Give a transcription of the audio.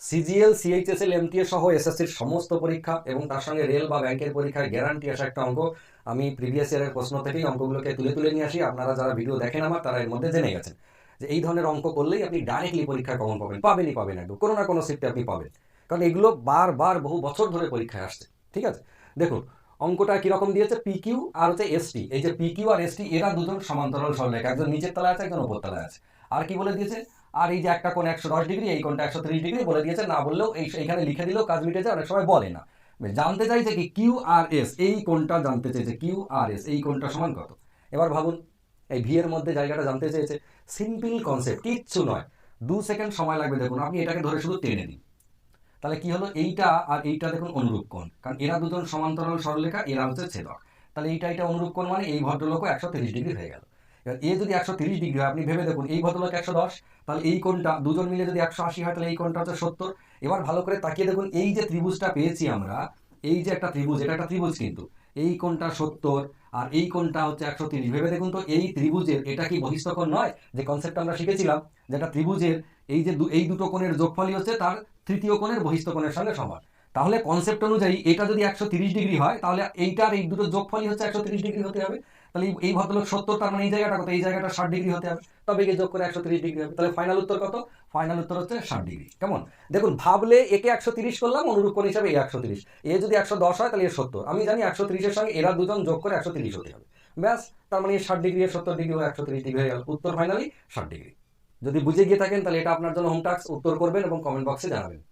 CGL, CHSL, MTA সহ এসএসসির সমস্ত পরীক্ষা এবং তার সঙ্গে রেল বা ব্যাংকের পরীক্ষার গ্যারান্টি আসা একটা অঙ্ক। আমি প্রিভিয়াস ইয়ারের প্রশ্ন থেকেই অঙ্কগুলোকে তুলে তুলে নিয়ে আসি। আপনারা যারা ভিডিও দেখেন আমার, তারা এর মধ্যে জেনে গেছেন যে এই ধরনের অঙ্ক করলেই আপনি ডাইরেক্টলি পরীক্ষায় কমন পাবেন। পাবেনই পাবেন একদম। কোনো না কোনো সিটে আপনি পাবেন। কারণ এগুলো বারবার বহু বছর ধরে পরীক্ষায় আসছে। ঠিক আছে? দেখুন, অঙ্কটা কীরকম দিয়েছে? পিকিউ আর হচ্ছে এসটি এই যে পিকিউ আর এসটি এরা দুজন সমান্তরাল সরলরেখা। একজন নিচের তলায় আছে, একজন উপর তলায় আছে। আর কি বলে দিয়েছে? আর এই যে একটা কোণ একশো দশ ডিগ্রি, এই কোণটা একশো ত্রিশ ডিগ্রি বলে দিয়েছে, না বললেও এই এইখানে লিখে দিলেও কাজ মিটে যায়, অনেক সময় বলে না। জানতে চাইছে কি কিউ আর এস, এই কোণটা জানতে চেয়েছে, কিউ আর এস, এই কোণটা সমান কত? এবার ভাবুন, এই ভি এর মধ্যে জায়গাটা জানতে চেয়েছে। সিম্পল কনসেপ্ট, কিচ্ছু নয়। দু সেকেন্ড সময় লাগবে, দেখুন, আপনি এটাকে ধরে শুধু টেনে দিন তাহলে কি হলো? এইটা আর এইটা দেখুন অনুরূপ কোণ, কারণ এরা দুজন সমান্তরাল সরলরেখা, এরা হচ্ছে ছেদক। তাহলে এইটা এটা অনুরূপ কোণ মানে এই ভদ্রলোকও একশো তিরিশ ডিগ্রি হয়ে গেল। এ যদি একশো তিরিশ ডিগ্রি হয়, আপনি ভেবে দেখুন, এই ভদ্রলোক একশো দশ, তাহলে এই কোণটা, দুজন মিলে যদি একশো আশি হয়, তাহলে এই কোণটা হচ্ছে সত্তর। এবার ভালো করে তাকিয়ে দেখুন, এই যে ত্রিভুজটা পেয়েছি আমরা, এই যে একটা ত্রিভুজ, এটা একটা ত্রিভুজ কিন্তু, এই কোণটা সত্তর আর এই কোণটা হচ্ছে একশো তিরিশ। ভেবে দেখুন তো, এই ত্রিভুজের, এটা কি বহিস্থ কোণ নয়? যে কনসেপ্ট আমরা শিখেছিলাম যেটা ত্রিভুজের, এই যে এই দুটো কোণের যোগফলই হচ্ছে তার তৃতীয় কোণের বহিস্থ কোণের সঙ্গে সমান। তাহলে কনসেপ্ট অনুযায়ী এটা যদি একশো ডিগ্রি হয়, তাহলে এইটার এই দুটো যোগফলই হচ্ছে একশো ডিগ্রি হতে হবে। তাহলে এই- ভদ্রলোক সত্তর, তার মানে এই জায়গাটা কত? এই জায়গাটা ষাট ডিগ্রি হতে হবে। তবে গিয়ে যোগ করে একশো তিরিশ ডিগ্রি হবে। তাহলে ফাইনাল উত্তর কত? ফাইনাল উত্তর হচ্ছে ষাট ডিগ্রি। কেমন? দেখুন, ভাবলে একে একশো তিরিশ করলাম অনুরূপ হিসাবে এই একশো তিরিশ। এ যদি একশো দশ হয়, তাহলে এ সত্তর। আমি জানি একশো তিরিশের সঙ্গে এরা দুজন যোগ করে একশো তিরিশ হতে হবে। ব্যাস, তার মানে ষাট ডিগ্রি সত্তর ডিগ্রি ও একশো তিরিশ ডিগ্রি হয়ে গেল। উত্তর ফাইনালি ষাট ডিগ্রি। যদি বুঝে গিয়ে থাকেন, তাহলে এটা আপনার জন্য হোম টাস্ক উত্তর করবেন এবং কমেন্ট বক্সে জানাবেন।